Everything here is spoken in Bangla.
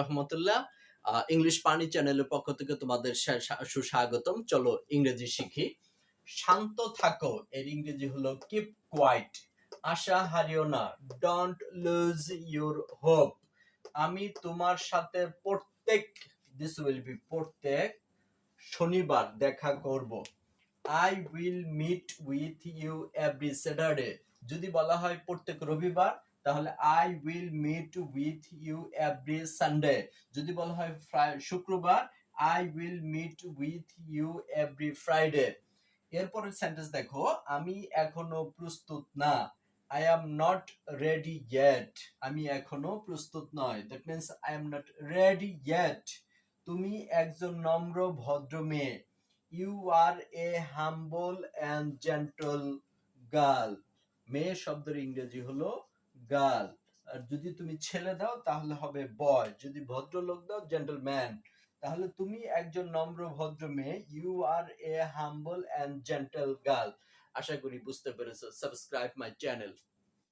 রহমতুল্লাহ। ইংলিশ পানি চ্যানেলের পক্ষ থেকে তোমাদের সুস্বাগতম। চলো ইংরেজি শিখি। শান্ত থাকো। এর ইংরেজি হলো কিপ কোয়াইট আশা হারিও না। ডোন্ট লুজ ইউর হোপ আমি তোমার সাথে প্রত্যেক দিস উইল বি প্রত্যেক শনিবার দেখা করব। I will meet with you every Saturday যদি বলা হয় প্রত্যেক রবিবার তাহলে I will meet with you every Sunday যদি বলা হয় শুক্রবার I will meet with you every Friday এরপরের সেন্টেন্স দেখো, আমি এখনও প্রস্তুত না। I am not ready yet আমি এখনও প্রস্তুত নয়। That means I am not ready yet তুমি একজন নম্র, ভদ্র মেয়ে। You are a humble and gentle girl মেয়ে শব্দের ইংরেজি হলো গার্ল। আর যদি তুমি ছেলে দাও, তাহলে হবে বয়। যদি ভদ্রলোক দাও জেন্টলম্যান তাহলে তুমি একজন নম্র, ভদ্র মেয়ে। You are a humble and gentle girl আশা করি বুঝতে পেরেছ। Subscribe my channel